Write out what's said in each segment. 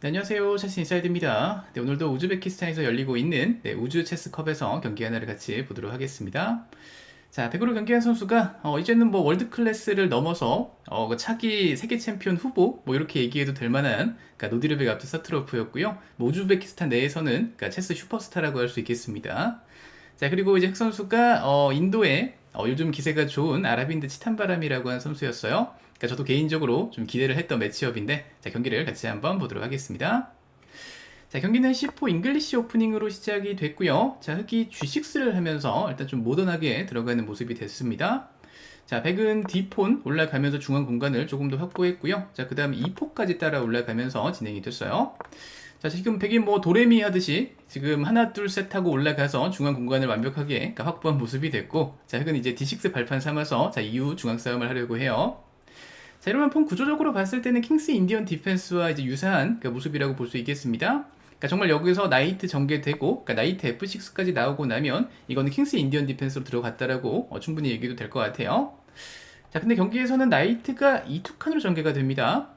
네, 안녕하세요. 체스 인사이드입니다. 네, 오늘도 우즈베키스탄에서 열리고 있는 네, 우즈 체스컵에서 경기 하나를 같이 보도록 하겠습니다. 자, 100으로 경기한 선수가 어, 이제는 뭐 월드 클래스를 넘어서 어, 그 차기 세계 챔피언 후보 뭐 이렇게 얘기해도 될 만한 그러니까 노디르베 앞트 사트로프였고요. 뭐 우즈베키스탄 내에서는 그러니까 체스 슈퍼스타라고 할 수 있겠습니다. 자, 그리고 이제 흑 선수가 어, 인도의 어, 요즘 기세가 좋은 아랍인드 치탄바람이라고 하는 선수였어요. 그러니까 저도 개인적으로 좀 기대를 했던 매치업인데 자, 경기를 같이 한번 보도록 하겠습니다. 자, 경기는 10호 잉글리시 오프닝으로 시작이 됐고요. 자, 흑이 G6를 하면서 일단 좀 모던하게 들어가는 모습이 됐습니다. 자, 백은 D폰 올라가면서 중앙 공간을 조금 더 확보했고요. 자, 그 다음 2포까지 따라 올라가면서 진행이 됐어요. 자, 지금 백이 뭐 도레미 하듯이 지금 하나, 둘, 셋 하고 올라가서 중앙 공간을 완벽하게 그러니까 확보한 모습이 됐고, 자, 흑은 이제 D6 발판 삼아서 자, 이후 중앙 싸움을 하려고 해요. 자, 이러면 폰 구조적으로 봤을 때는 킹스 인디언 디펜스와 이제 유사한 그 모습이라고 볼 수 있겠습니다. 그러니까 정말 여기서 나이트 전개되고, 그러니까 나이트 F6까지 나오고 나면 이거는 킹스 인디언 디펜스로 들어갔다라고 어, 충분히 얘기도 될 것 같아요. 자, 근데 경기에서는 나이트가 2투칸으로 전개가 됩니다.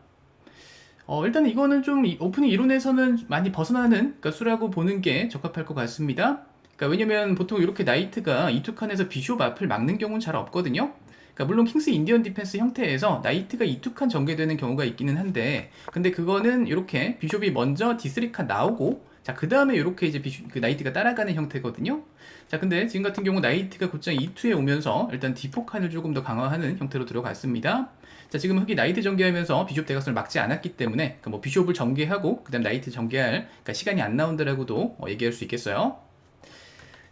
어, 일단 이거는 좀 이- 오프닝 이론에서는 많이 벗어나는 그러니까 수라고 보는 게 적합할 것 같습니다. 그러니까 왜냐면 보통 이렇게 나이트가 이투칸에서 비숍 앞을 막는 경우는 잘 없거든요. 그러니까 물론 킹스 인디언 디펜스 형태에서 나이트가 이투칸 전개되는 경우가 있기는 한데 근데 그거는 이렇게 비숍이 먼저 D3칸 나오고 자, 그 다음에 이렇게 이제 비숍, 그 나이트가 따라가는 형태거든요. 자, 근데 지금 같은 경우 나이트가 곧장 E2에 오면서 일단 D4 칸을 조금 더 강화하는 형태로 들어갔습니다. 자, 지금 흑이 나이트 전개하면서 비숍 대각선을 막지 않았기 때문에 그러니까 뭐 비숍을 전개하고 그 다음 나이트 전개할 그러니까 시간이 안 나온다라고도 어, 얘기할 수 있겠어요.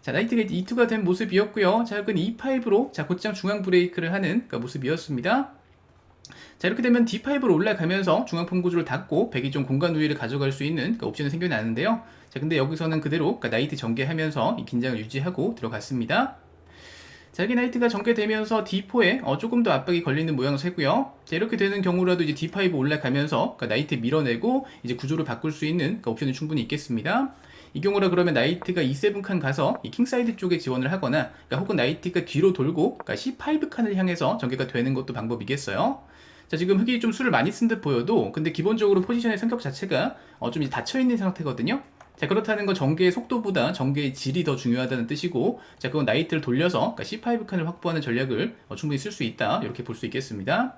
자, 나이트가 이제 E2가 된 모습이었고요. 자, 흑은 E5로 자, 곧장 중앙 브레이크를 하는 그러니까 모습이었습니다. 자, 이렇게 되면 D5로 올라가면서 중앙폰 구조를 닫고 백이 좀 공간 우위를 가져갈 수 있는 그 옵션이 생겨나는데요. 자, 근데 여기서는 그대로 그러니까 나이트 전개하면서 이 긴장을 유지하고 들어갔습니다. 자, 여기 나이트가 전개되면서 D4에 어, 조금 더 압박이 걸리는 모양새고요. 자, 이렇게 되는 경우라도 이제 D5 올라가면서 그러니까 나이트 밀어내고 이제 구조를 바꿀 수 있는 그러니까 옵션이 충분히 있겠습니다. 이 경우라 그러면 나이트가 E7 칸 가서 이 킹사이드 쪽에 지원을 하거나 그러니까 혹은 나이트가 뒤로 돌고 그러니까 C5 칸을 향해서 전개가 되는 것도 방법이겠어요. 자, 지금 흑이 좀 수를 많이 쓴 듯 보여도 근데 기본적으로 포지션의 성격 자체가 어, 좀 닫혀 있는 상태거든요. 자, 그렇다는 건 전개의 속도보다 전개의 질이 더 중요하다는 뜻이고, 자, 그건 나이트를 돌려서 그러니까 C5 칸을 확보하는 전략을 어, 충분히 쓸 수 있다. 이렇게 볼 수 있겠습니다.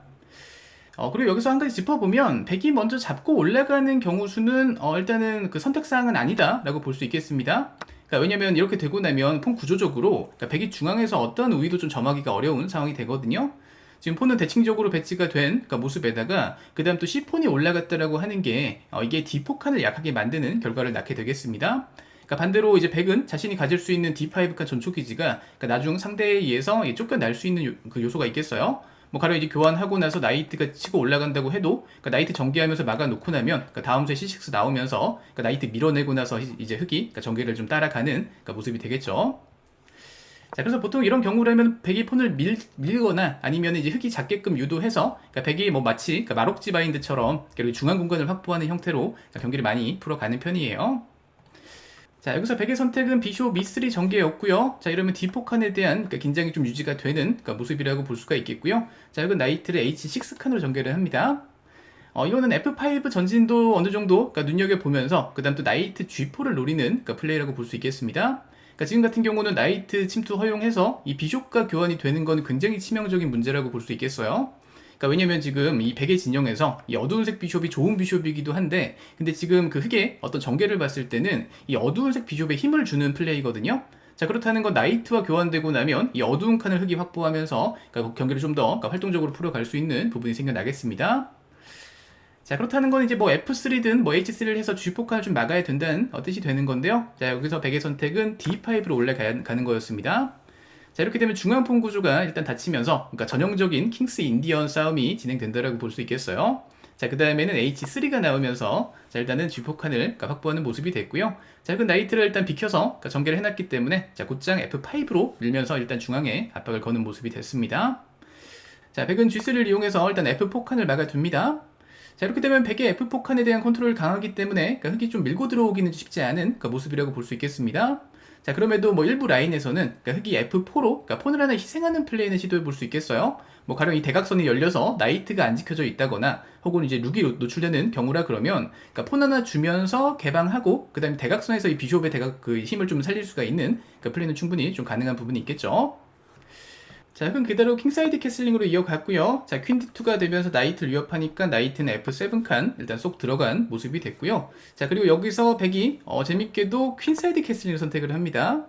어, 그리고 여기서 한 가지 짚어보면, 백이 먼저 잡고 올라가는 경우 수는, 어, 일단은 그 선택사항은 아니다. 라고 볼 수 있겠습니다. 그러니까 왜냐면 이렇게 되고 나면 폰 구조적으로, 그러니까 백이 중앙에서 어떠한 우위도 좀 점하기가 어려운 상황이 되거든요. 지금 폰은 대칭적으로 배치가 된 그러니까 모습에다가 그 다음 또 C폰이 올라갔다라고 하는 게 어, 이게 D4 칸을 약하게 만드는 결과를 낳게 되겠습니다. 그러니까 반대로 이제 백은 자신이 가질 수 있는 D5 칸 전초 기지가 그러니까 나중 상대에 의해서 이 쫓겨날 수 있는 요, 그 요소가 있겠어요. 뭐 가령 이제 교환하고 나서 나이트가 치고 올라간다고 해도 그러니까 나이트 전개하면서 막아놓고 나면 그러니까 다음 주에 C6 나오면서 그러니까 나이트 밀어내고 나서 이제 흑이 그러니까 전개를 좀 따라가는 그러니까 모습이 되겠죠. 자, 그래서 보통 이런 경우라면 백이 폰을 밀, 밀거나 아니면 이제 흑이 작게끔 유도해서 그러니까 백이 뭐 마치 그러니까 마록지 바인드처럼 그리고 중앙 공간을 확보하는 형태로 그러니까 경기를 많이 풀어가는 편이에요. 자, 여기서 백의 선택은 비숍 미스리 전개였고요. 자, 이러면 D4 칸에 대한 그러니까 긴장이 좀 유지가 되는 그러니까 모습이라고 볼 수가 있겠고요. 자, 이건 나이트를 H6 칸으로 전개를 합니다. 어, 이거는 F5 전진도 어느 정도 그러니까 눈여겨보면서 그 다음 또 나이트 G4를 노리는 그러니까 플레이라고 볼 수 있겠습니다. 그러니까 지금 같은 경우는 나이트 침투 허용해서 이 비숍과 교환이 되는 건 굉장히 치명적인 문제라고 볼 수 있겠어요. 그러니까 왜냐면 지금 이 백의 진영에서 이 어두운 색 비숍이 좋은 비숍이기도 한데 근데 지금 그 흑의 어떤 전개를 봤을 때는 이 어두운 색 비숍에 힘을 주는 플레이거든요. 자 그렇다는 건 나이트와 교환되고 나면 이 어두운 칸을 흑이 확보하면서 그러니까 경기를 좀더 그러니까 활동적으로 풀어갈 수 있는 부분이 생겨나겠습니다. 자 그렇다는 건 이제 뭐 F3든 뭐 H3를 해서 G4 칸을 좀 막아야 된다는 어, 뜻이 되는 건데요. 자 여기서 백의 선택은 D5로 올라가는 거였습니다. 자 이렇게 되면 중앙폰 구조가 일단 닫히면서 그러니까 전형적인 킹스 인디언 싸움이 진행된다라고 볼 수 있겠어요. 자, 그 다음에는 H3가 나오면서, 자, 일단은 G4칸을 그러니까 확보하는 모습이 됐고요. 자, 그 나이트를 일단 비켜서 그러니까 전개를 해놨기 때문에, 자, 곧장 F5로 밀면서 일단 중앙에 압박을 거는 모습이 됐습니다. 자, 백은 G3를 이용해서 일단 F4칸을 막아둡니다. 자, 이렇게 되면 백의 F4칸에 대한 컨트롤을 강하기 때문에, 그러니까 흑이 좀 밀고 들어오기는 쉽지 않은 그러니까 모습이라고 볼 수 있겠습니다. 자, 그럼에도 뭐 일부 라인에서는 그러니까 흑이 F4로 그러니까 폰을 하나 희생하는 플레이는 시도해 볼 수 있겠어요. 뭐 가령 이 대각선이 열려서 나이트가 안 지켜져 있다거나 혹은 이제 룩이 노- 노출되는 경우라 그러면 그러니까 폰 하나 주면서 개방하고 그다음에 대각선에서 이 비숍의 대각 그 힘을 좀 살릴 수가 있는 그 플레이는 충분히 좀 가능한 부분이 있겠죠. 자, 그럼 그대로 킹사이드 캐슬링으로 이어갔고요. 자, 퀸 D2가 되면서 나이트를 위협하니까 나이트는 F7 칸 일단 쏙 들어간 모습이 됐고요. 자, 그리고 여기서 백이 어, 재밌게도 퀸사이드 캐슬링을 선택을 합니다.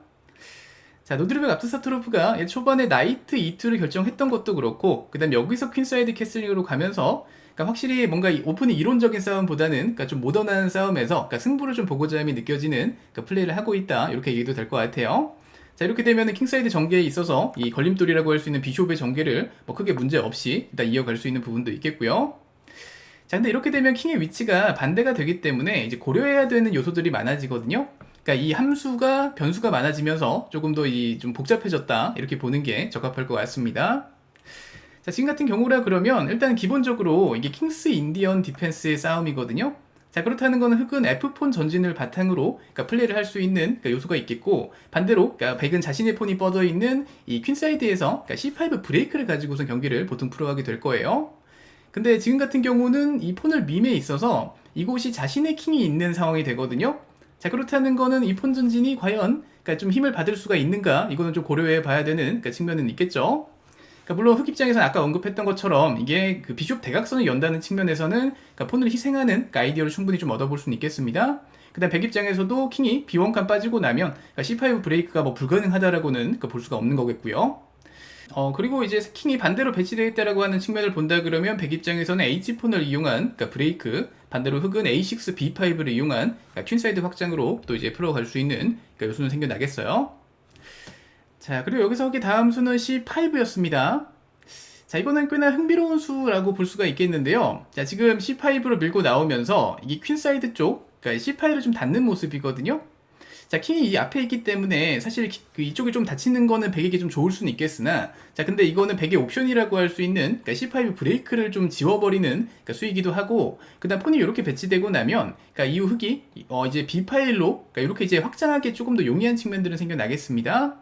자, 노드르백 앞트사트로프가 초반에 나이트 E2를 결정했던 것도 그렇고, 그 다음 여기서 퀸사이드 캐슬링으로 가면서, 그러니까 확실히 뭔가 이 오픈이 이론적인 싸움보다는, 그러니까 좀 모던한 싸움에서, 그러니까 승부를 좀 보고자 함이 느껴지는 그러니까 플레이를 하고 있다. 이렇게 얘기도 될 것 같아요. 자, 이렇게 되면 킹사이드 전개에 있어서 이 걸림돌이라고 할 수 있는 비숍의 전개를 뭐 크게 문제 없이 일단 이어갈 수 있는 부분도 있겠고요. 자, 근데 이렇게 되면 킹의 위치가 반대가 되기 때문에 이제 고려해야 되는 요소들이 많아지거든요. 그러니까 이 함수가 변수가 많아지면서 조금 더 이 좀 복잡해졌다 이렇게 보는 게 적합할 것 같습니다. 자, 지금 같은 경우라 그러면 일단 기본적으로 이게 킹스 인디언 디펜스의 싸움이거든요. 자, 그렇다는 거는 흑은 F폰 전진을 바탕으로 그러니까 플레이를 할 수 있는 그러니까 요소가 있겠고 반대로 그러니까 백은 자신의 폰이 뻗어 있는 이 퀸사이드에서 그러니까 C5 브레이크를 가지고선 경기를 보통 풀어가게 될 거예요. 근데 지금 같은 경우는 이 폰을 밈에 있어서 이곳이 자신의 킹이 있는 상황이 되거든요. 자 그렇다는 거는 이 폰 전진이 과연 그러니까 좀 힘을 받을 수가 있는가 이거는 좀 고려해 봐야 되는 그러니까 측면은 있겠죠. 그러니까 물론 흑 입장에서는 아까 언급했던 것처럼 이게 그 비숍 대각선을 연다는 측면에서는 그러니까 폰을 희생하는 그러니까 아이디어를 충분히 좀 얻어볼 수는 있겠습니다. 그다음 백 입장에서도 킹이 B1칸 빠지고 나면 그러니까 C5 브레이크가 뭐 불가능하다라고는 그러니까 볼 수가 없는 거겠고요. 어 그리고 이제 킹이 반대로 배치되어 있다라고 하는 측면을 본다 그러면 백 입장에서는 H폰을 이용한 그러니까 브레이크 반대로 흑은 A6 B5를 이용한 그러니까 퀸사이드 확장으로 또 이제 풀어갈 수 있는 그러니까 요소는 생겨나겠어요. 자 그리고 여기서 흑의 다음 수는 C5였습니다. 자 이번엔 꽤나 흥미로운 수라고 볼 수가 있겠는데요. 자 지금 C5로 밀고 나오면서 이게 퀸사이드 쪽 그러니까 C5를 좀 닫는 모습이거든요. 자, 킹이 이 앞에 있기 때문에 사실 키- 그 이쪽이 좀 닫히는 거는 백에게 좀 좋을 수는 있겠으나 자, 근데 이거는 백의 옵션이라고 할 수 있는 그러니까 C5 브레이크를 좀 지워버리는 그러니까 수이기도 하고 그다음 폰이 이렇게 배치되고 나면 그러니까 이후 흑이 어, 이제 B 파일로 그러니까 이렇게 이제 확장하기 조금 더 용이한 측면들은 생겨나겠습니다.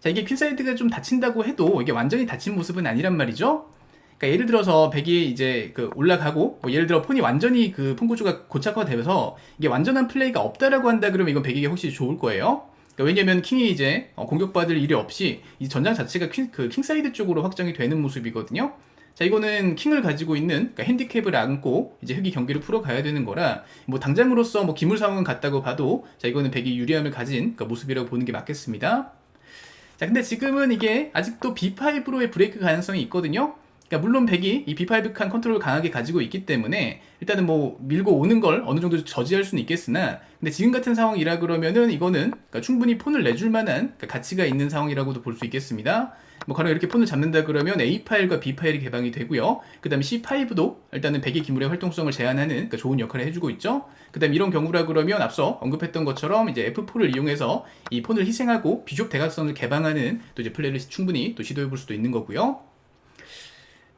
자, 이게 퀸사이드가 좀 닫힌다고 해도 이게 완전히 닫힌 모습은 아니란 말이죠. 그러니까 예를 들어서 백이 이제 그 올라가고 뭐 예를 들어 폰이 완전히 그 폰 구조가 고착화되면서 이게 완전한 플레이가 없다라고 한다 그러면 이건 백에게 확실히 좋을 거예요. 그러니까 왜냐면 킹이 이제 어, 공격받을 일이 없이 이 전장 자체가 퀸, 그 킹사이드 쪽으로 확장이 되는 모습이거든요. 자 이거는 킹을 가지고 있는 그러니까 핸디캡을 안고 이제 흑이 경기를 풀어가야 되는 거라 뭐 당장으로서 뭐 기물 상황은 같다고 봐도 자 이거는 백이 유리함을 가진 그러니까 모습이라고 보는 게 맞겠습니다. 자 근데 지금은 이게 아직도 B5로의 브레이크 가능성이 있거든요. 그러니까 물론 백이 이 B5 칸 컨트롤을 강하게 가지고 있기 때문에 일단은 뭐 밀고 오는 걸 어느 정도 저지할 수는 있겠으나 근데 지금 같은 상황이라 그러면은 이거는 그러니까 충분히 폰을 내줄 만한 그러니까 가치가 있는 상황이라고도 볼 수 있겠습니다. 뭐 가령 이렇게 폰을 잡는다 그러면 A 파일과 B 파일이 개방이 되고요. 그 다음에 C5도 일단은 백의 기물의 활동성을 제한하는 그러니까 좋은 역할을 해주고 있죠. 그 다음 이런 경우라 그러면 앞서 언급했던 것처럼 이제 F4를 이용해서 이 폰을 희생하고 비숍 대각선을 개방하는 또 이제 플레이를 충분히 또 시도해 볼 수도 있는 거고요.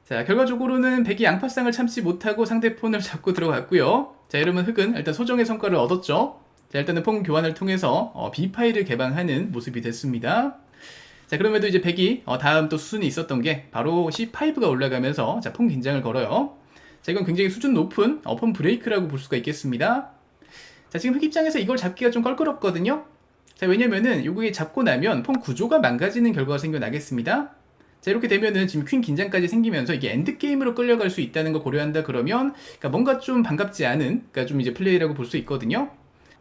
자, 결과적으로는 백이 양파상을 참지 못하고 상대폰을 잡고 들어갔고요. 자, 여러분 흑은 일단 소정의 성과를 얻었죠. 자, 일단은 폰 교환을 통해서 어, B 파일을 개방하는 모습이 됐습니다. 자, 그럼에도 이제 백이 어, 다음 또 수순이 있었던 게 바로 C5가 올라가면서 자, 폰 긴장을 걸어요. 자, 이건 굉장히 수준 높은 어, 폰 브레이크라고 볼 수가 있겠습니다. 자, 지금 흑 입장에서 이걸 잡기가 좀 껄끄럽거든요. 자, 왜냐면은 요게 잡고 나면 폰 구조가 망가지는 결과가 생겨나겠습니다. 자 이렇게 되면은 지금 퀸 긴장까지 생기면서 이게 엔드 게임으로 끌려갈 수 있다는 걸 고려한다 그러면 그러니까 뭔가 좀 반갑지 않은 그러니까 좀 이제 플레이라고 볼 수 있거든요.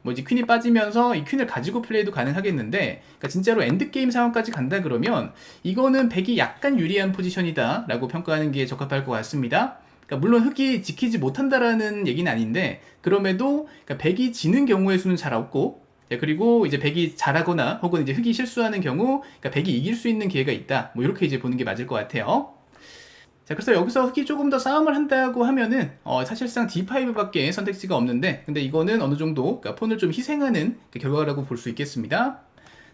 뭐 이제 퀸이 빠지면서 이 퀸을 가지고 플레이도 가능하겠는데 그러니까 진짜로 엔드 게임 상황까지 간다 그러면 이거는 백이 약간 유리한 포지션이다 라고 평가하는 게 적합할 것 같습니다. 그러니까 물론 흑이 지키지 못한다라는 얘기는 아닌데 그럼에도 그러니까 백이 지는 경우의 수는 잘 없고 네, 그리고 이제 백이 잘하거나 혹은 이제 흑이 실수하는 경우 그러니까 백이 이길 수 있는 기회가 있다. 뭐 이렇게 이제 보는 게 맞을 것 같아요. 자, 그래서 여기서 흑이 조금 더 싸움을 한다고 하면은 어, 사실상 D5밖에 선택지가 없는데 근데 이거는 어느 정도 그러니까 폰을 좀 희생하는 그 결과라고 볼 수 있겠습니다.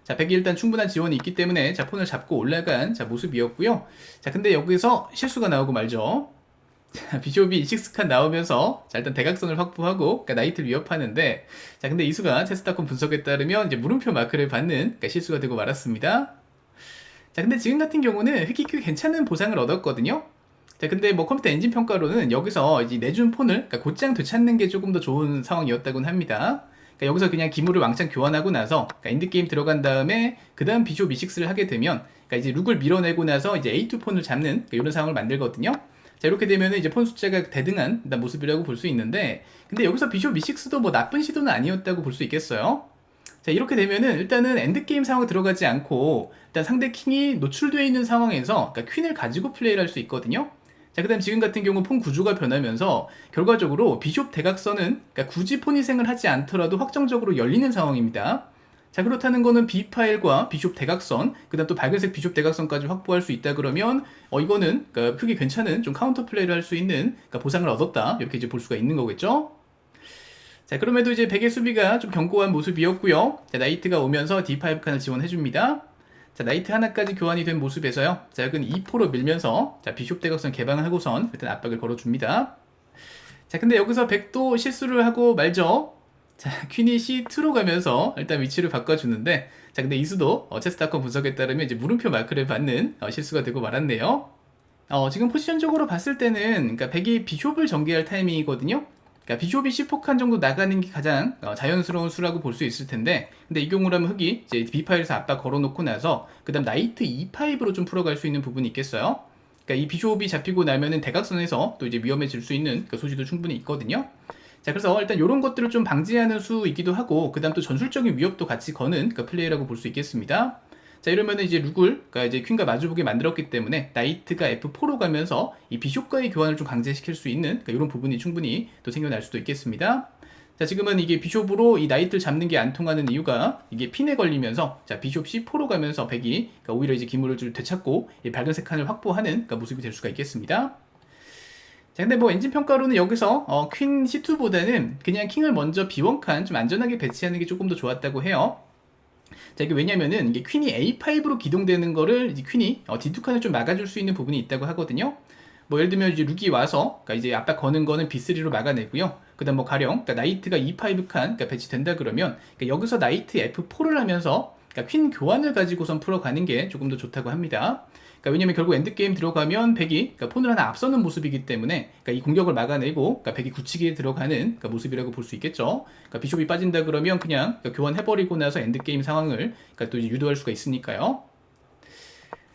자, 백이 일단 충분한 지원이 있기 때문에 자, 폰을 잡고 올라간 자, 모습이었고요. 자, 근데 여기서 실수가 나오고 말죠. 자, 비숍이 6칸 나오면서 자, 일단 대각선을 확보하고 그러니까 나이트를 위협하는데 자, 근데 이 수가 체스타콘 분석에 따르면 이제 물음표 마크를 받는 그러니까 실수가 되고 말았습니다. 자, 근데 지금 같은 경우는 흑이 꽤 괜찮은 보상을 얻었거든요. 자, 근데 뭐 컴퓨터 엔진 평가로는 여기서 이제 내준 폰을 그러니까 곧장 되찾는 게 조금 더 좋은 상황이었다고는 합니다. 그러니까 여기서 그냥 기물을 왕창 교환하고 나서 그러니까 엔드게임 들어간 다음에 그 다음 비숍 E6를 하게 되면 그러니까 이제 룩을 밀어내고 나서 이제 A2 폰을 잡는 그러니까 이런 상황을 만들거든요. 자 이렇게 되면은 이제 폰 숫자가 대등한 모습이라고 볼 수 있는데 근데 여기서 비숍 E6도 뭐 나쁜 시도는 아니었다고 볼 수 있겠어요. 자 이렇게 되면은 일단은 엔드게임 상황 들어가지 않고 일단 상대 킹이 노출되어 있는 상황에서 그러니까 퀸을 가지고 플레이를 할 수 있거든요. 자, 그 다음 지금 같은 경우 폰 구조가 변하면서 결과적으로 비숍 대각선은 그러니까 굳이 폰 희생을 하지 않더라도 확정적으로 열리는 상황입니다. 자, 그렇다는 거는 B 파일과 비숍 대각선, 그 다음 또 밝은색 비숍 대각선까지 확보할 수 있다 그러면, 어, 이거는, 그러니까 크게 괜찮은 좀 카운터 플레이를 할 수 있는, 그러니까 보상을 얻었다. 이렇게 이제 볼 수가 있는 거겠죠? 자, 그럼에도 이제 백의 수비가 좀 견고한 모습이었고요. 자, 나이트가 오면서 D5 칸을 지원해줍니다. 자, 나이트 하나까지 교환이 된 모습에서요. 자, 여기는 2포로 밀면서, 자, 비숍 대각선 개방을 하고선 일단 압박을 걸어줍니다. 자, 근데 여기서 백도 실수를 하고 말죠. 자, 퀸이 C2로 가면서 일단 위치를 바꿔주는데, 자, 근데 이수도 어, 체스타컨 분석에 따르면 이제 물음표 마크를 받는 어, 실수가 되고 말았네요. 어, 지금 포지션적으로 봤을 때는, 그러니까 백이 비숍을 전개할 타이밍이거든요. 그러니까 비숍이 10호칸 정도 나가는 게 가장 어, 자연스러운 수라고 볼 수 있을 텐데 근데 이 경우라면 흑이 이제 B5에서 압박 걸어놓고 나서 그 다음 나이트 E5로 좀 풀어갈 수 있는 부분이 있겠어요? 그러니까 이 비숍이 잡히고 나면은 대각선에서 또 이제 위험해질 수 있는 그 소지도 충분히 있거든요. 자 그래서 일단 이런 것들을 좀 방지하는 수이기도 하고 그 다음 또 전술적인 위협도 같이 거는 그 플레이라고 볼 수 있겠습니다 자 이러면은 이제 룩을 그러니까 이제 퀸과 마주보게 만들었기 때문에 나이트가 F4로 가면서 이 비숍과의 교환을 좀 강제시킬 수 있는 그러니까 이런 부분이 충분히 또 생겨날 수도 있겠습니다. 자 지금은 이게 비숍으로 이 나이트를 잡는 게 안 통하는 이유가 이게 핀에 걸리면서 자 비숍 C4로 가면서 백이 그러니까 오히려 이제 기물을 좀 되찾고 이 밝은색 칸을 확보하는 그러니까 모습이 될 수가 있겠습니다. 자 근데 뭐 엔진 평가로는 여기서 어, 퀸 C2보다는 그냥 킹을 먼저 B1 칸 좀 안전하게 배치하는 게 조금 더 좋았다고 해요. 자, 이게 왜냐면은 이게 퀸이 A5로 기동되는 거를 이제 퀸이 어, D2 칸을 좀 막아줄 수 있는 부분이 있다고 하거든요. 뭐 예를 들면 이제 룩이 와서 그러니까 이제 압박 거는 거는 B3로 막아내고요. 그다음 뭐 가령 그러니까 나이트가 E5 칸 그러니까 배치된다 그러면 그러니까 여기서 나이트 F4를 하면서 그러니까 퀸 교환을 가지고선 풀어가는 게 조금 더 좋다고 합니다. 그러니까 왜냐면 결국 엔드게임 들어가면 백이 그러니까 폰을 하나 앞서는 모습이기 때문에 그러니까 이 공격을 막아내고 그러니까 백이 굳히기에 들어가는 그러니까 모습이라고 볼 수 있겠죠. 그러니까 비숍이 빠진다 그러면 그냥 그러니까 교환해버리고 나서 엔드게임 상황을 그러니까 또 유도할 수가 있으니까요.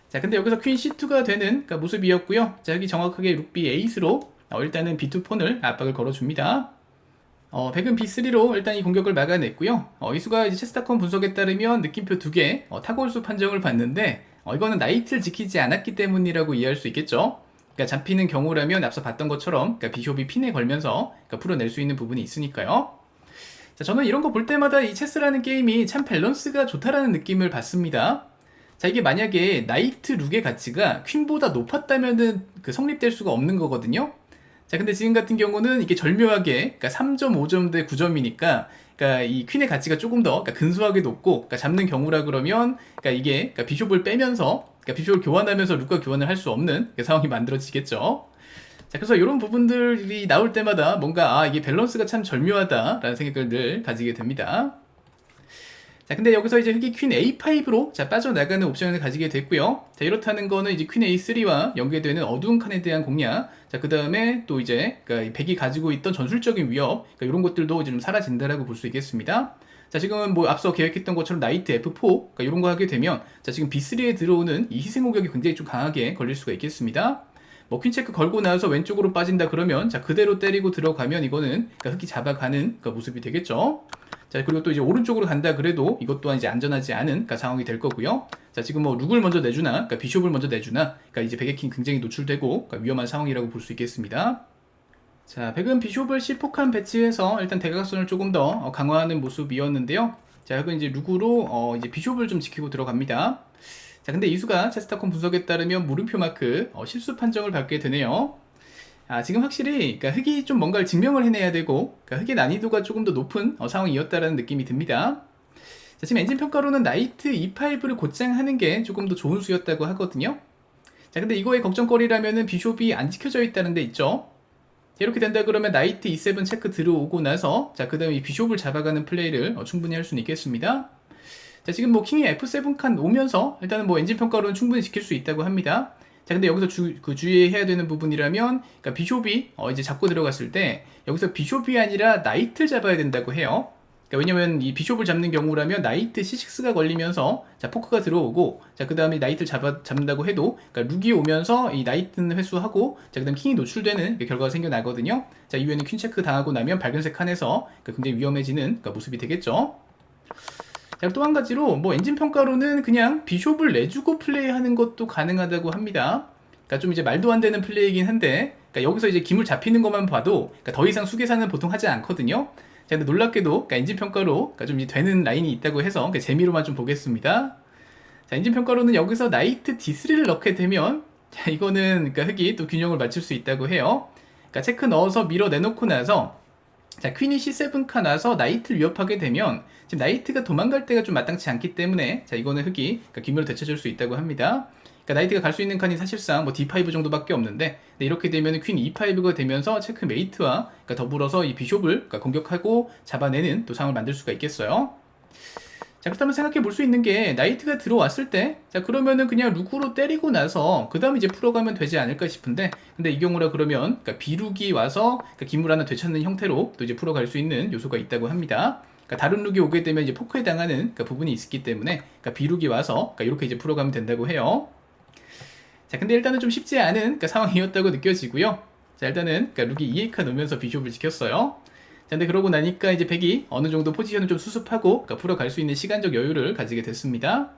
자, 근데 여기서 퀸 C2가 되는 그러니까 모습이었고요. 자, 여기 정확하게 룩비 에이스로 어, 일단은 B2 폰을 압박을 걸어줍니다. 어, 백은 B3로 일단 이 공격을 막아냈고요. 어, 이수가 이제 체스타콘 분석에 따르면 느낌표 두 개, 어, 타골수 판정을 받는데, 어, 이거는 나이트를 지키지 않았기 때문이라고 이해할 수 있겠죠. 그러니까 잡히는 경우라면 앞서 봤던 것처럼, 그러니까 비숍이 핀에 걸면서 그러니까 풀어낼 수 있는 부분이 있으니까요. 자, 저는 이런 거 볼 때마다 이 체스라는 게임이 참 밸런스가 좋다라는 느낌을 받습니다. 자, 이게 만약에 나이트 룩의 가치가 퀸보다 높았다면은 그 성립될 수가 없는 거거든요. 자, 근데 지금 같은 경우는 이게 절묘하게, 그러니까 3.5점 대 9점이니까, 그러니까 이 퀸의 가치가 조금 더 그러니까 근소하게 높고, 그러니까 잡는 경우라 그러면, 그러니까 이게 그러니까 비숍을 빼면서, 그러니까 비숍을 교환하면서 룩과 교환을 할 수 없는 그러니까 상황이 만들어지겠죠. 자, 그래서 이런 부분들이 나올 때마다 뭔가 아 이게 밸런스가 참 절묘하다라는 생각을 늘 가지게 됩니다. 자, 근데 여기서 이제 흑이 퀸 A5로 자, 빠져나가는 옵션을 가지게 됐고요. 자, 이렇다는 거는 이제 퀸 A3와 연계되는 어두운 칸에 대한 공략. 자, 그 다음에 또 이제 그러니까 백이 가지고 있던 전술적인 위협. 그러니까 이런 것들도 이제 좀 사라진다라고 볼 수 있겠습니다. 자, 지금은 뭐 앞서 계획했던 것처럼 나이트 F4. 그러니까 이런 거 하게 되면 자, 지금 B3에 들어오는 이 희생 공격이 굉장히 좀 강하게 걸릴 수가 있겠습니다. 뭐 퀸체크 걸고 나서 왼쪽으로 빠진다 그러면 자 그대로 때리고 들어가면 이거는 그러니까 흑이 잡아가는 그 모습이 되겠죠. 자 그리고 또 이제 오른쪽으로 간다 그래도 이것 또한 이제 안전하지 않은 그러니까 상황이 될 거고요. 자 지금 뭐 룩을 먼저 내주나, 그러니까 비숍을 먼저 내주나, 그러니까 이제 백의킹 굉장히 노출되고 그러니까 위험한 상황이라고 볼 수 있겠습니다. 자 백은 비숍을 C4칸 배치해서 일단 대각선을 조금 더 어, 강화하는 모습이었는데요. 자 흑은 이제 룩으로 어, 이제 비숍을 좀 지키고 들어갑니다. 자, 근데 이수가 체스타콘 분석에 따르면 물음표 마크 어, 실수 판정을 받게 되네요. 아, 지금 확실히 그러니까 흑이 좀 뭔가를 증명을 해내야 되고 그러니까 흑의 난이도가 조금 더 높은 어, 상황이었다라는 느낌이 듭니다. 자, 지금 엔진 평가로는 나이트 E5를 곧장 하는 게 조금 더 좋은 수였다고 하거든요. 자, 근데 이거의 걱정거리라면은 비숍이 안 지켜져 있다는 데 있죠. 이렇게 된다 그러면 나이트 E7 체크 들어오고 나서 자, 그 다음에 이 비숍을 잡아가는 플레이를 어, 충분히 할 수는 있겠습니다. 자, 지금 뭐 킹이 F7 칸 오면서 일단은 뭐 엔진 평가로는 충분히 지킬 수 있다고 합니다. 자, 근데 여기서 주, 그 주의해야 되는 부분이라면, 그러니까 비숍이 어, 이제 잡고 들어갔을 때 여기서 비숍이 아니라 나이트를 잡아야 된다고 해요. 그러니까 왜냐면 이 비숍을 잡는 경우라면 나이트 C6가 걸리면서 자 포크가 들어오고 자그 다음에 나이트를 잡아, 잡는다고 해도 그러니까 룩이 오면서 이 나이트는 회수하고 자 그 다음 킹이 노출되는 그 결과가 생겨나거든요. 자 이후에는 퀸 체크 당하고 나면 밝은색 칸에서 그러니까 굉장히 위험해지는 그러니까 모습이 되겠죠. 자, 또한 가지로 뭐 엔진 평가로는 그냥 비숍을 내주고 플레이하는 것도 가능하다고 합니다. 그러니까 좀 이제 말도 안 되는 플레이이긴 한데 그러니까 여기서 이제 기물 잡히는 것만 봐도 그러니까 더 이상 수계사는 보통 하지 않거든요. 자, 근데 놀랍게도 그러니까 엔진 평가로 그러니까 좀 이제 되는 라인이 있다고 해서 그러니까 재미로만 좀 보겠습니다. 자, 엔진 평가로는 여기서 나이트 D3를 넣게 되면 자, 이거는 그러니까 흑이 또 균형을 맞출 수 있다고 해요. 그러니까 체크 넣어서 밀어 내놓고 나서 자, 퀸이 C7카 나서 나이트를 위협하게 되면 지금 나이트가 도망갈 때가 좀 마땅치 않기 때문에 자, 이거는 흑이 그러니까 기물을 되찾을 수 있다고 합니다. 그러니까 나이트가 갈 수 있는 칸이 사실상 뭐 D5 정도밖에 없는데 이렇게 되면 퀸 E5가 되면서 체크 메이트와 그러니까 더불어서 이 비숍을 그러니까 공격하고 잡아내는 또 상황을 만들 수가 있겠어요. 자 그렇다면 생각해 볼 수 있는 게 나이트가 들어왔을 때 자 그러면은 그냥 룩으로 때리고 나서 그 다음 이제 풀어가면 되지 않을까 싶은데 근데 이 경우라 그러면 그러니까 비룩이 와서 그러니까 기물 하나 되찾는 형태로 또 이제 풀어갈 수 있는 요소가 있다고 합니다. 그러니까 다른 룩이 오게 되면 이제 포크에 당하는 그러니까 부분이 있기 때문에 그러니까 비룩이 와서 그러니까 이렇게 이제 풀어가면 된다고 해요. 자, 근데 일단은 좀 쉽지 않은 그러니까 상황이었다고 느껴지고요. 자, 일단은 그러니까 룩이 2에카 놓으면서 비숍을 지켰어요. 자, 근데 그러고 나니까 이제 백이 어느 정도 포지션을 좀 수습하고 그러니까 풀어갈 수 있는 시간적 여유를 가지게 됐습니다.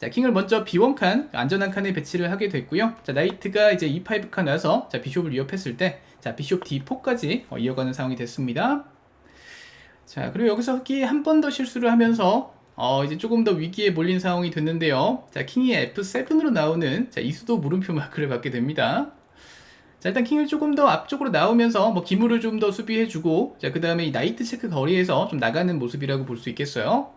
자, 킹을 먼저 B1 칸, 안전한 칸에 배치를 하게 됐고요. 자, 나이트가 이제 E5 칸 와서 자, 비숍을 위협했을 때 자, 비숍 D4까지 어, 이어가는 상황이 됐습니다. 자, 그리고 여기서 흑이 한 번 더 실수를 하면서 어, 이제 조금 더 위기에 몰린 상황이 됐는데요. 자, 킹이 F7으로 나오는 자, 이수도 물음표 마크를 받게 됩니다. 자, 일단 킹을 조금 더 앞쪽으로 나오면서 뭐 기물을 좀 더 수비해주고 자, 그 다음에 이 나이트 체크 거리에서 좀 나가는 모습이라고 볼 수 있겠어요.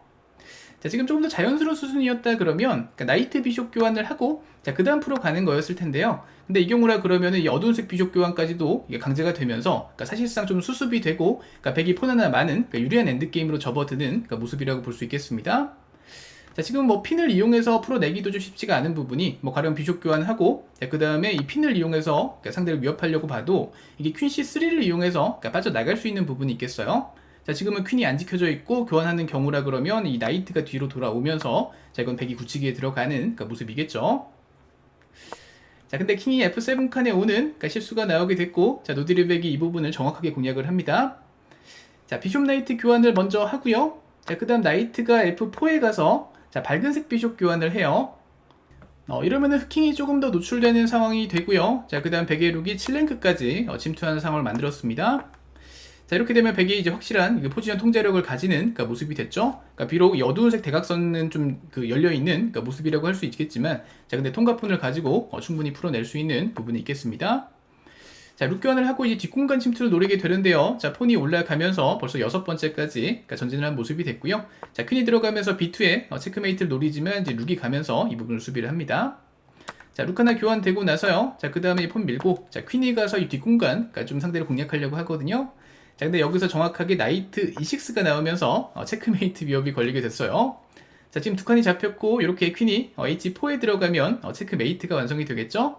자, 지금 조금 더 자연스러운 수순이었다 그러면 그러니까 나이트 비숍 교환을 하고 자, 그 다음 프로 가는 거였을 텐데요. 근데 이 경우라 그러면은 이 어두운색 비숍 교환까지도 이게 강제가 되면서 그러니까 사실상 좀 수습이 되고 그러니까 백이 폰 하나 많은 그러니까 유리한 엔드게임으로 접어드는 그러니까 모습이라고 볼 수 있겠습니다. 자, 지금 뭐 핀을 이용해서 풀어내기도 좀 쉽지가 않은 부분이 뭐 가령 비숍 교환하고 그 다음에 이 핀을 이용해서 그러니까 상대를 위협하려고 봐도 이게 퀸 C3를 이용해서 그러니까 빠져나갈 수 있는 부분이 있겠어요. 자, 지금은 퀸이 안 지켜져 있고 교환하는 경우라 그러면 이 나이트가 뒤로 돌아오면서 자, 이건 백이 굳히기에 들어가는 그러니까 모습이겠죠. 자, 근데 킹이 F7 칸에 오는 그러니까 실수가 나오게 됐고 자, 노드리백이 이 부분을 정확하게 공략을 합니다. 자, 비숍 나이트 교환을 먼저 하고요. 자, 그 다음 나이트가 F4에 가서 자, 밝은색 비숍 교환을 해요. 어, 이러면은 흑킹이 조금 더 노출되는 상황이 되고요. 자, 그 다음 백의 룩이 7랭크까지 어, 침투하는 상황을 만들었습니다. 자, 이렇게 되면 백이 이제 확실한 그 포지션 통제력을 가지는 그러니까 모습이 됐죠. 그러니까 비록 이 어두운색 대각선은 좀 그 열려있는 그러니까 모습이라고 할 수 있겠지만, 자, 근데 통과폰을 가지고 어, 충분히 풀어낼 수 있는 부분이 있겠습니다. 자, 룩 교환을 하고 이제 뒷공간 침투를 노리게 되는데요. 자, 폰이 올라가면서 벌써 여섯 번째까지 그러니까 전진을 한 모습이 됐고요. 자, 퀸이 들어가면서 B2에 어, 체크메이트를 노리지만 이제 룩이 가면서 이 부분을 수비를 합니다. 자, 룩 하나 교환되고 나서요. 자, 그 다음에 폰 밀고, 자, 퀸이 가서 이 뒷공간, 그러니까 좀 상대를 공략하려고 하거든요. 자, 근데 여기서 정확하게 나이트 E6가 나오면서 어, 체크메이트 위협이 걸리게 됐어요. 자, 지금 두 칸이 잡혔고, 이렇게 퀸이 어, H4에 들어가면 어, 체크메이트가 완성이 되겠죠?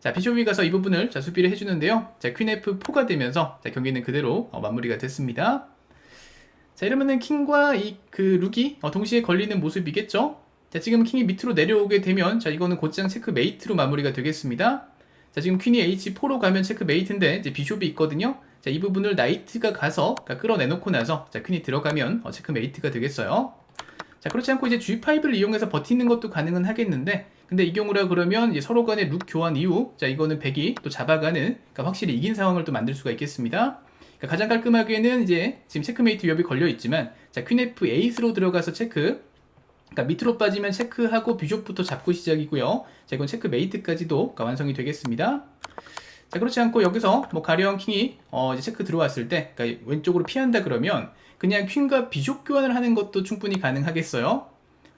자, 비숍이 가서 이 부분을 자, 수비를 해주는데요. 자, 퀸 F4가 되면서 자, 경기는 그대로 어, 마무리가 됐습니다. 자, 이러면은 킹과 이 그 룩이 어, 동시에 걸리는 모습이겠죠? 자, 지금 킹이 밑으로 내려오게 되면 자, 이거는 곧장 체크 메이트로 마무리가 되겠습니다. 자, 지금 퀸이 H4로 가면 체크 메이트인데 이제 비숍이 있거든요. 자, 이 부분을 나이트가 가서 그러니까 끌어내놓고 나서 자, 퀸이 들어가면 어, 체크 메이트가 되겠어요. 자, 그렇지 않고 이제 G5를 이용해서 버티는 것도 가능은 하겠는데 근데 이 경우라 그러면 서로 간의 룩 교환 이후 자, 이거는 백이 또 잡아가는 그러니까 확실히 이긴 상황을 또 만들 수가 있겠습니다. 그러니까 가장 깔끔하게는 이제 지금 체크메이트 위협이 걸려 있지만 자, 퀸 F 에이스로 들어가서 체크 그러니까 밑으로 빠지면 체크하고 비숍부터 잡고 시작이고요. 자, 이건 체크메이트까지도 그러니까 완성이 되겠습니다. 자, 그렇지 않고 여기서 뭐 가령 킹이 어 이제 체크 들어왔을 때 그러니까 왼쪽으로 피한다 그러면 그냥 퀸과 비숍 교환을 하는 것도 충분히 가능하겠어요.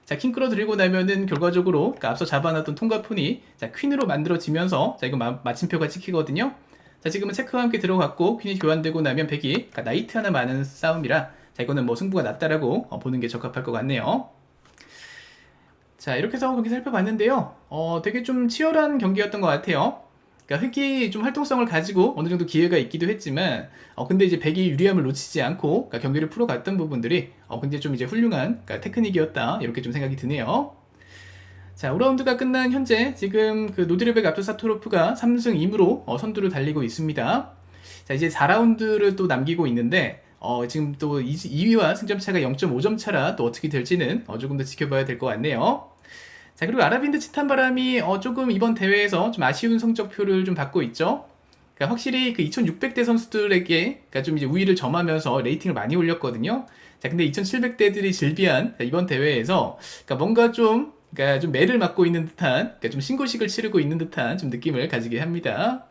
자, 킹 끌어들이고 나면은 결과적으로 그러니까 앞서 잡아놨던 통과폰이 자, 퀸으로 만들어지면서 자, 이거 마, 마침표가 찍히거든요. 자, 지금은 체크와 함께 들어갔고 퀸이 교환되고 나면 백이 그러니까 나이트 하나 많은 싸움이라 자, 이거는 뭐 승부가 났다라고 어, 보는 게 적합할 것 같네요. 자, 이렇게 해서 경기 살펴봤는데요. 어, 되게 좀 치열한 경기였던 것 같아요. 그러니까 흑이 좀 활동성을 가지고 어느 정도 기회가 있기도 했지만, 어, 근데 이제 백이 유리함을 놓치지 않고, 그러니까 경기를 풀어갔던 부분들이, 어, 굉장히 좀 이제 훌륭한, 그러니까 테크닉이었다. 이렇게 좀 생각이 드네요. 자, 5라운드가 끝난 현재, 지금 그 노드레백 앞서 사토로프가 3승 2무로 어, 선두를 달리고 있습니다. 자, 이제 4라운드를 또 남기고 있는데, 어, 지금 또 2 위와 승점 차가 0.5점 차라 또 어떻게 될지는 어, 조금 더 지켜봐야 될 것 같네요. 자, 그리고 아라빈드 치탄 바람이 어, 조금 이번 대회에서 좀 아쉬운 성적표를 좀 받고 있죠. 그러니까 확실히 그 2600대 선수들에게 그러니까 좀 이제 우위를 점하면서 레이팅을 많이 올렸거든요. 자, 근데 2700대들이 질비한 이번 대회에서 그러니까 뭔가 좀 그러니까 좀 매를 맞고 있는 듯한 그러니까 좀 신고식을 치르고 있는 듯한 좀 느낌을 가지게 합니다.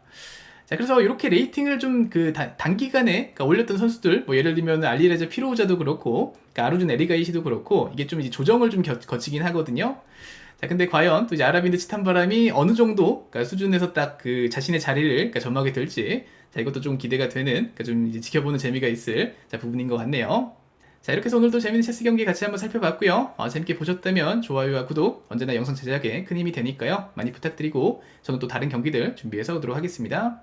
자, 그래서 이렇게 레이팅을 좀 그 단기간에 그러니까 올렸던 선수들, 뭐 예를 들면 알리레자 피로우자도 그렇고, 그러니까 아루준 에리가이시도 그렇고, 이게 좀 이제 조정을 좀 겨, 거치긴 하거든요. 자, 근데 과연 또 이제 아라빈드 치탄 바람이 어느 정도 그러니까 수준에서 딱 그 자신의 자리를 그러니까 점하게 될지, 자, 이것도 좀 기대가 되는, 그러니까 좀 이제 지켜보는 재미가 있을 자, 부분인 것 같네요. 자, 이렇게 해서 오늘도 재밌는 체스 경기 같이 한번 살펴봤고요. 어, 재밌게 보셨다면 좋아요와 구독, 언제나 영상 제작에 큰 힘이 되니까요. 많이 부탁드리고, 저는 또 다른 경기들 준비해서 오도록 하겠습니다.